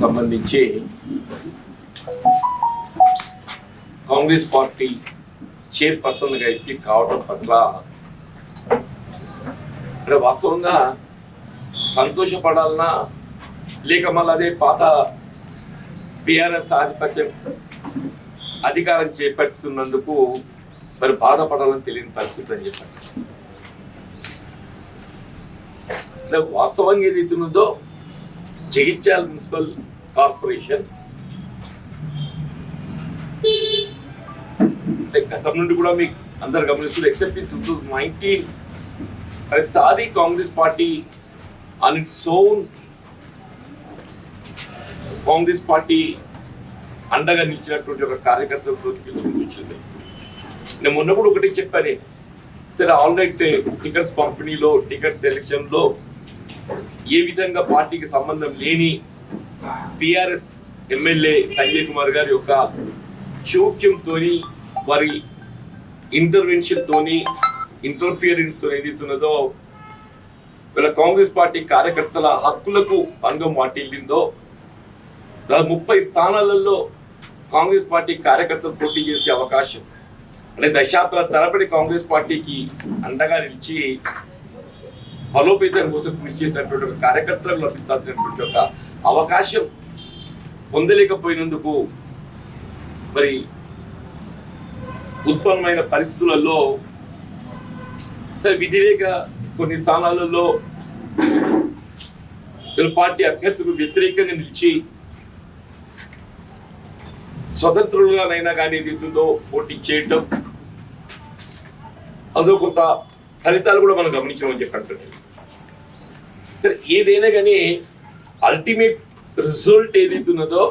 సంబంధించి కాంగ్రెస్ పార్టీ చైర్పర్సన్గా ఎక్కి కావడం పట్ల అంటే వాస్తవంగా సంతోషపడాలన్నా లేక మళ్ళీ అదే పాత బీఆర్ఎస్ ఆధిపత్యం అధికారం చేపడుతున్నందుకు మరి బాధపడాలని తెలియని పరిస్థితి అని చెప్పారు అంటే వాస్తవంగా ఏదైతే ఉన్నదో జగిత్యాల మున్సిపల్ కార్పొరేషన్. అంటే గతం నుండి కూడా మీకు అందరు గమనిస్తుంది except in two thousand nineteen ప్రతిసారి Congress party on its own Congress party అండగా నిలిచినటువంటి ఒక కార్యకర్తలతో పిలుచుకుంటుంది నేను మొన్న కూడా ఒకటి చెప్పాను సరే ఆల్ రైట్ టికెట్స్ పంపిణీలో టికెట్ సెలెక్షన్లో ఏ విధంగా పార్టీకి సంబంధం లేని బీఆర్ఎస్ ఎమ్మెల్యే సంజయ్ కుమార్ గారి యొక్క జోక్యంతో వారి ఇంటర్వెన్షన్ తోని ఏదైతున్నదో వీళ్ళ కాంగ్రెస్ పార్టీ కార్యకర్తల హక్కులకు భంగం వాటిల్లిందో దాదాపు ముప్పై స్థానాలలో కాంగ్రెస్ పార్టీ కార్యకర్తలు పోటీ చేసే అవకాశం. అంటే దశాబ్దాల తరబడి కాంగ్రెస్ పార్టీకి అండగా నిలిచి బలోపేతం కోసం కృషి చేసినటువంటి ఒక కార్యకర్తలకు లభించాల్సినటువంటి ఒక అవకాశం పొందలేకపోయినందుకు మరి ఉత్పన్నమైన పరిస్థితులలో విధిలేక కొన్ని స్థానాలలో పార్టీ అభ్యర్థులకు వ్యతిరేకంగా నిలిచి స్వతంత్రులుగానైనా కానీ ఏదైతుందో పోటీ చేయటం అదో కొంత ఫలితాలు కూడా మనం గమనించామని చెప్పి అంటున్నాయి సరే ఏదైనా కానీ అల్టిమేట్ రిజల్ట్ ఏదైతే ఉన్నదో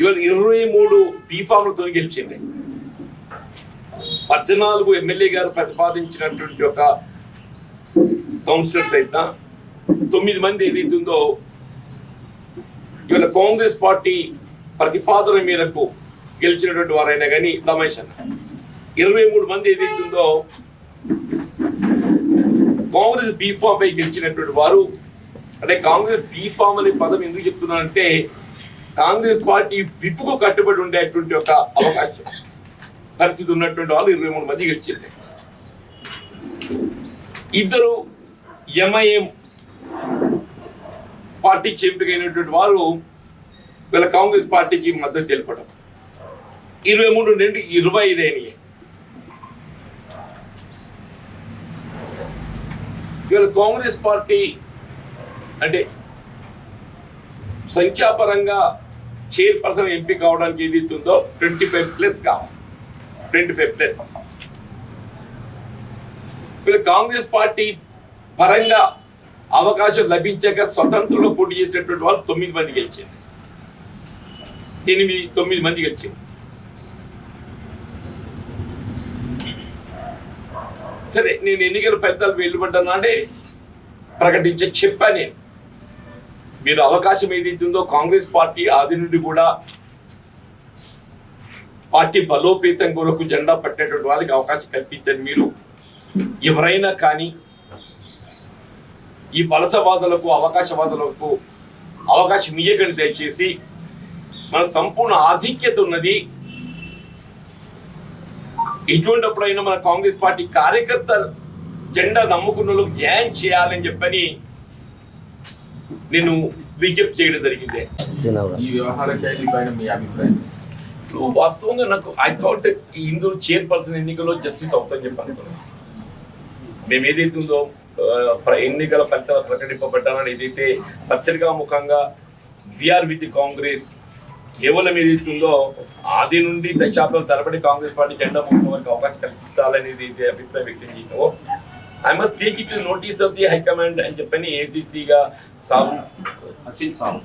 ఇవాళ ఇరవై మూడు బీఫామ్లతో గెలిచింది. పద్నాలుగు ఎమ్మెల్యే గారు ప్రతిపాదించినటువంటి ఒక కౌన్సిలర్స్ అయితే తొమ్మిది మంది ఏదైతుందో ఇవాళ కాంగ్రెస్ పార్టీ ప్రతిపాదన మేరకు గెలిచినటువంటి వారైనా కానీ రమేష్ అన్న. ఇరవై మూడు మంది ఏదైతుందో కాంగ్రెస్ బీఫామ్ పై గెలిచినటువంటి వారు అంటే కాంగ్రెస్ బీఫామ్ అనే పదం ఎందుకు చెప్తున్నానంటే కాంగ్రెస్ పార్టీ విప్పుకు కట్టుబడి ఉండేటువంటి ఒక అవకాశం. పరిస్థితి ఉన్నటువంటి వాళ్ళు ఇరవై మూడు మంది గెలిచింది ఇద్దరు ఎంఐఎం పార్టీకి ఎంపికైనటువంటి వారు వీళ్ళ కాంగ్రెస్ పార్టీకి మద్దతు తెలపడం ఇరవై మూడు నుండి ఇరవై ఐదు అయినాయి. ఇవాళ కాంగ్రెస్ పార్టీ అంటే సంఖ్యాపరంగా చైర్పర్సన్ ఎంపీ కావడానికి ఏది ట్వంటీ ఫైవ్ ప్లస్ కావాలి ట్వంటీ ఫైవ్ ప్లస్. వీళ్ళు కాంగ్రెస్ పార్టీ పరంగా అవకాశం లభించాక స్వతంత్రంలో పోటీ చేసినటువంటి వాళ్ళు తొమ్మిది మంది గెలిచింది. ఎనిమిది తొమ్మిది మంది గెలిచింది. సరే నేను ఎన్నికల ఫలితాలు వెళ్ళబడ్డాను అంటే ప్రకటించే చెప్పా నేను మీరు అవకాశం ఏదైతుందో కాంగ్రెస్ పార్టీ ఆది నుండి కూడా పార్టీ బలోపేతం కొరకు జెండా పట్టేటువంటి వాళ్ళకి అవకాశం కల్పించండి మీరు. ఎవరైనా కానీ ఈ వలసవాదులకు అవకాశవాదులకు అవకాశం ఇయ్యకండి దయచేసి. మన సంపూర్ణ ఆధిక్యత ఉన్నది ఇటువంటిప్పుడైనా మన కాంగ్రెస్ పార్టీ కార్యకర్త జెండా నమ్ముకున్న న్యాయం చేయాలని చెప్పని నేను విజ్ఞప్తి చేయడం జరిగింది. ఈ వ్యవహార శైలి పైన మీ అభిప్రాయం? వాస్తవంగా నాకు ఐ థాట్ ఈ హిందూ చైర్పర్సన్ ఎన్నికల్లో జస్టిస్ అవుతాని చెప్పి అనుకున్నాను. మేము ఏదైతే ఉందో ఎన్నికల ఫలితాలు ప్రకటింపబడ్డానని ఏదైతే పత్రికా ముఖంగా విఆర్ విత్ కాంగ్రెస్ కేవలం ఏదైతుందో ఆది నుండి దశాబ్దాల తరబడి కాంగ్రెస్ పార్టీ జెండా మోసం వరకు అవకాశం కల్పించాలనేది ఇది అభిప్రాయం వ్యక్తం చేసినావో. I must take it notice of the high command అని చెప్పని ఏసీసీగా సాగు. సచిన్ సావ్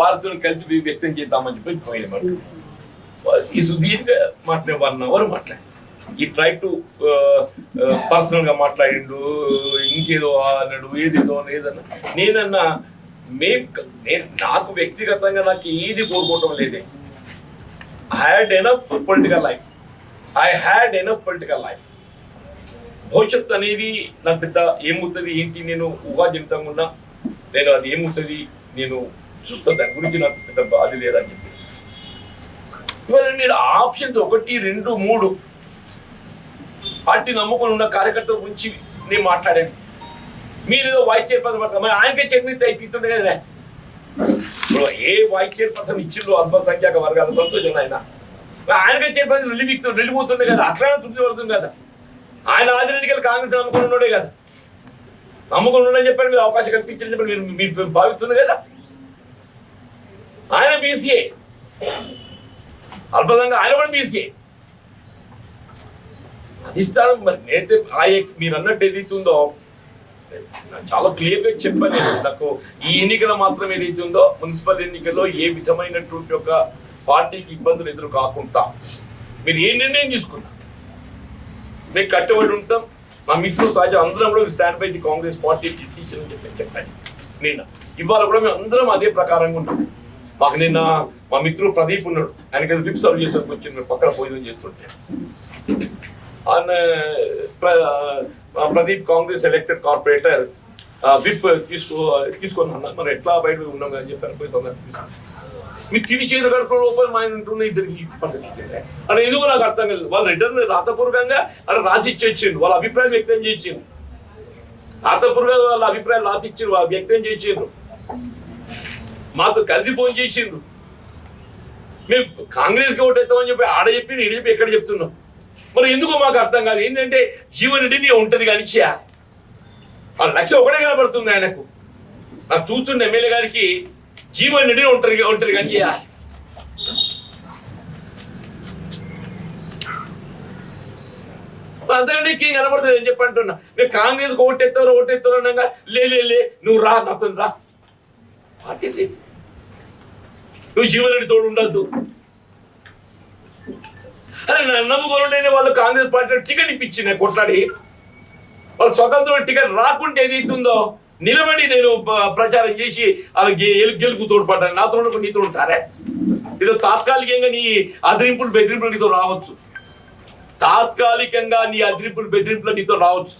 వారితో కలిసి వ్యక్తం చేద్దామని చెప్పి పోయిన ఈ సుదీర్ఘ మాట్లాడే వన్ అవర్ మాట్లాడి. ఈ ట్రై టు పర్సనల్గా మాట్లాడిండు ఇంకేదో అన్నాడు ఏదేదో ఏదన్నా. నేనన్నా మేం నేను నాకు వ్యక్తిగతంగా నాకు ఏది కోరుకోవటం లేదే. I had enough political life I had enough political life భవిష్యత్తు అనేది నాకు పెద్ద ఏమవుతుంది ఏంటి నేను ఊహాజనితంగా ఉన్నా నేను అది ఏమవుతుంది నేను చూస్తా దాని గురించి నాకు పెద్ద బాధ లేదని చెప్పి. ఇవాళ మీరు ఆప్షన్స్ ఒకటి రెండు మూడు పార్టీ నమ్ముకొని ఉన్న కార్యకర్తల గురించి నేను మాట్లాడాను. మీరు ఏదో వైస్ చైర్పర్సన్ పడతారు మరి ఆయనకే చైర్మన్ అయిపోతుండే కదా ఇప్పుడు ఏ వైస్ చైర్పర్సన్ ఇచ్చిండ్రు అల్పసంఖ్యాక వర్గాల సంతోషం ఆయన ఆయనకే చైర్పర్సన్ వెళ్ళిపోతుంది వెళ్ళిపోతుండే కదా. అట్లా తృప్తి పడుతుంది కదా. ఆయన ఆదిరెడ్డికి కాంగ్రెస్ నమ్ముకుని ఉన్నాడే కదా. నమ్ముకుని ఉండని చెప్పారు మీరు అవకాశం కల్పించని చెప్పి మీరు మీరు భావిస్తుంది కదా. ఆయన బీసీఏ. అల్పదంగా ఆయన కూడా బీసీఏ. అధిష్టానం మరి నేనైతే ఎక్స్ మీరు అన్నట్టు ఏదైతుందో చాలా క్లియర్గా నాకు ఈ ఎన్నికలు మాత్రం ఏదైతుందో మున్సిపల్ ఎన్నికల్లో ఏ విధమైనటువంటి ఒక పార్టీకి ఇబ్బందులు ఎదురు కాకుండా మీరు ఏ నిర్ణయం తీసుకున్నా మేము కట్టుబడి ఉంటాం. మా మిత్రులు సహజ అందరం కూడా stand by the Congress party decision అని చెప్పి చెప్పాను. నిన్న. ఇవాళ కూడా మేము అందరం అదే ప్రకారంగా ఉన్నాం. మాకు నిన్న మా మిత్రుడు ప్రదీప్ ఉన్నాడు. ఆయనకి విప్ సర్వ్ వచ్చి వచ్చింది పక్కన భోజనం చేస్తుంటే. ఆయన ప్ర- Pradeep Congress elected corporator whip తీసుకో తీసుకొని అన్నారు మరి ఎట్లా బయట ఉన్నాం అని చెప్పారు పోయి సందర్భం మీరు తిరిగి చేతులు కడుపులో లోపల మా ఆయన ఉంటున్న ఇద్దరికి అంటే ఎందుకు నాకు అర్థం కాదు వాళ్ళు రిటర్న్ రాతపూర్వకంగా అక్కడ రాసి ఇచ్చేసిండు. వాళ్ళ అభిప్రాయం వ్యక్తం చేసిండు. రాతపూర్వకంగా వాళ్ళ అభిప్రాయం రాసి ఇచ్చిండ్రు వాళ్ళు వ్యక్తం చేసిండ్రు మాతో కలిసి ఫోన్ చేసిండ్రు మేము కాంగ్రెస్కి ఓటేస్తామని చెప్పి ఆడ చెప్పి ఈడ చెప్పి ఎక్కడ చెప్తున్నాం? మరి ఎందుకో మాకు అర్థం కాదు. ఏంటంటే జీవన్ రెడ్డిని ఉంటది కానీ చేయ ఆ లక్ష్యం ఒకటే కనబడుతుంది ఆయనకు. నాకు చూస్తున్న ఎమ్మెల్యే గారికి జీవనుడి రెడ్డి ఒంటరి ఒంటరి కానీ చేయాలి అంతకంటే ఇంకేం కనబడుతుంది అని చెప్పి అంటున్నా. నేను కాంగ్రెస్ ఓటెత్తారు ఓటెత్తారు అనగా లే లే లే నువ్వు రా నాతో రా. పార్టీసీ నువ్వు జీవన్ తోడు ఉండద్దు. అరే నన్ను నమ్ముకోనుంటేనే వాళ్ళు కాంగ్రెస్ పార్టీ టికెట్ ఇప్పించిన కొట్లాడి. వాళ్ళు స్వతంత్ర టికెట్ రాకుంటే ఏదైతుందో నిలబడి నేను ప్రచారం చేసి వాళ్ళకి గెలుపు తోడ్పడ్డాను. నాతో నీతో ఉంటారే? ఏదో తాత్కాలికంగా నీ అదిరింపులు బెదిరింపులు నీతో రావచ్చు. తాత్కాలికంగా నీ అదిరింపులు బెదిరింపులు నీతో రావచ్చు.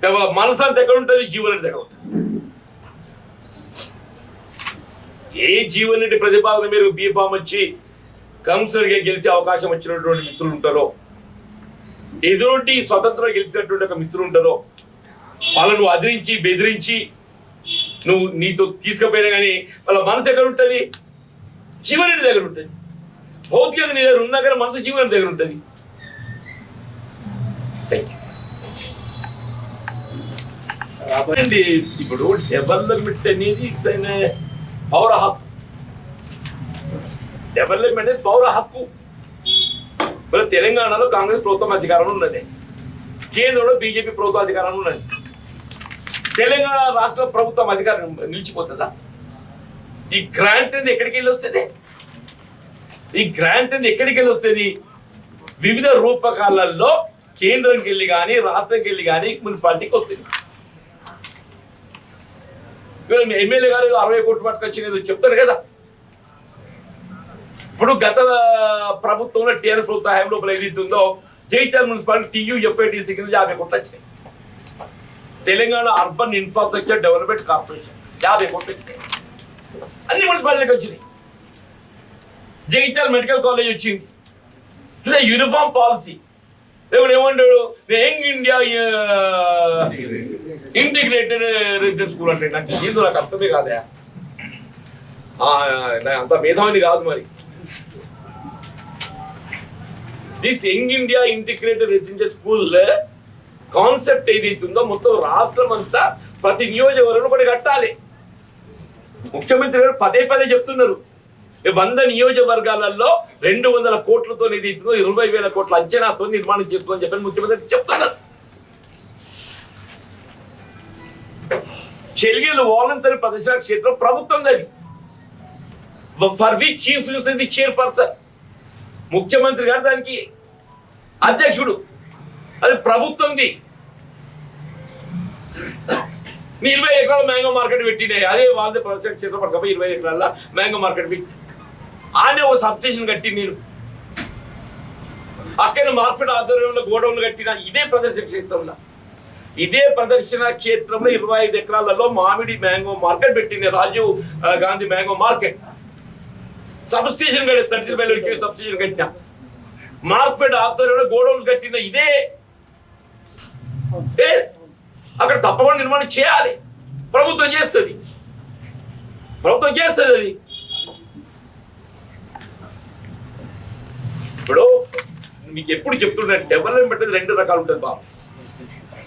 కేవలం వాళ్ళ మనసు అంత ఎక్కడ ఉంటుంది? జీవన దగ్గర ఉంటుంది. ఏ జీవన్ ప్రతిపాదన మీరు బీఫామ్ వచ్చి కౌన్సిలర్ గెలిచే అవకాశం వచ్చినటువంటి మిత్రులు ఉంటారో ఎదురొంటి స్వతంత్రం గెలిచినటువంటి ఒక మిత్రులు ఉంటారో వాళ్ళను అదిరించి బెదిరించి నువ్వు నీతో తీసుకుపోయినా కానీ వాళ్ళ మనసు ఎక్కడ ఉంటుంది? జీవనటి దగ్గర ఉంటుంది. భౌతికంగా నీ దగ్గర ఉన్నా కానీ మనసు జీవనం దగ్గర ఉంటుంది. థ్యాంక్ యూ ఇప్పుడు డెవలప్మెంట్ అనేది ఇట్స్ అనే పౌర హక్కు డెవలప్మెంట్ అనేది పౌర హక్కు మరి తెలంగాణలో కాంగ్రెస్ ప్రభుత్వం అధికారంలో ఉన్నది. కేంద్రంలో బీజేపీ ప్రభుత్వం అధికారంలో ఉన్నది. తెలంగాణ రాష్ట్ర ప్రభుత్వం అధికారం నిలిచిపోతుందా? ఈ గ్రాంట్ అనేది ఎక్కడికి వెళ్ళి వస్తుంది ఈ గ్రాంట్ అనేది ఎక్కడికి వెళ్ళి వస్తుంది వివిధ రూపకాలలో కేంద్రంకి వెళ్ళి కానీ రాష్ట్రంకి వెళ్ళి కానీ మున్సిపాలిటీకి వస్తుంది. ఎమ్మెల్యే గారు అరవై కోట్లు పట్టుకొచ్చి చెప్తారు కదా. ఇప్పుడు గత ప్రభుత్వంలో టీఆర్ఎస్ ప్రభుత్వ హయాం లోపల ఏదైతుందో జైత్యాల మున్సిపాలిటీ టీయూ ఎఫ్ఐటీసీ కింద యాభై కోట్లు వచ్చినాయి. Telangana urban infrastructure development corporation యాభై కోట్లు వచ్చినాయి. అన్ని మున్సిపాలిటీకి వచ్చినాయి. జగిత్యాల మెడికల్ కాలేజ్ వచ్చింది. ఇట్లా యూనిఫామ్ పాలసీ. దేవుడు ఏమంటాడు? Young India integrated residence school అంటే నాకు ఏదో నాకు అర్థమే కాదా అంత మేధావిని కాదు మరి. This young India integrated residential school concept ఏదైతుందో మొత్తం రాష్ట్రం అంతా ప్రతి నియోజకవర్గం కూడా కట్టాలి. ముఖ్యమంత్రి గారు పదే పదే చెప్తున్నారు. వంద నియోజకవర్గాలలో రెండు వందల కోట్లతో ఇది ఇస్తుందో ఇరవై వేల కోట్ల అంచనాతో నిర్మాణం చేస్తుందని చెప్పని ముఖ్యమంత్రి చెప్తున్నారు. చెలియలు వాలంటరీ ప్రదర్శన క్షేత్రం ప్రభుత్వం దాన్ని for we chief the chairperson ముఖ్యమంత్రి గారు దానికి అధ్యక్షుడు. అది ప్రభుత్వంది. నీ ఇరవై ఎకరాల మ్యాంగో మార్కెట్ పెట్టినాయి. అదే వాళ్ళది ప్రదర్శన క్షేత్రపడకపోయి ఇరవై ఎకరాల మ్యాంగో మార్కెట్ పెట్టి. ఆనే ఓ సబ్స్టేషన్ కట్టి నేను. అక్కడ మార్కెట్ ఆధ్వర్యంలో గోడౌన్లు కట్టిన ఇదే ప్రదర్శన క్షేత్రంలో. ఇదే ప్రదర్శన క్షేత్రంలో ఇరవై ఐదు ఎకరాలలో మామిడి మ్యాంగో మార్కెట్ పెట్టింది Rajiv Gandhi mango market. Sub station కట్టి థర్టీ త్రీ సబ్ స్టేషన్ కట్టిన. మార్క్ఫెడ్ ఆధ్వర్యంలో గోడౌన్స్ కట్టిన ఇదే. అక్కడ తప్పకుండా నిర్మాణం చేయాలి. ప్రభుత్వం చేస్తుంది. ప్రభుత్వం చేస్తుంది అది. ఇప్పుడు మీకు ఎప్పుడు చెప్తున్నా డెవలప్మెంట్ అనేది రెండు రకాలు ఉంటుంది బాబు.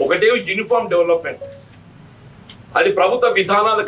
ఒకటేమో యూనిఫామ్ డెవలప్మెంట్ అది ప్రభుత్వ విధానాలు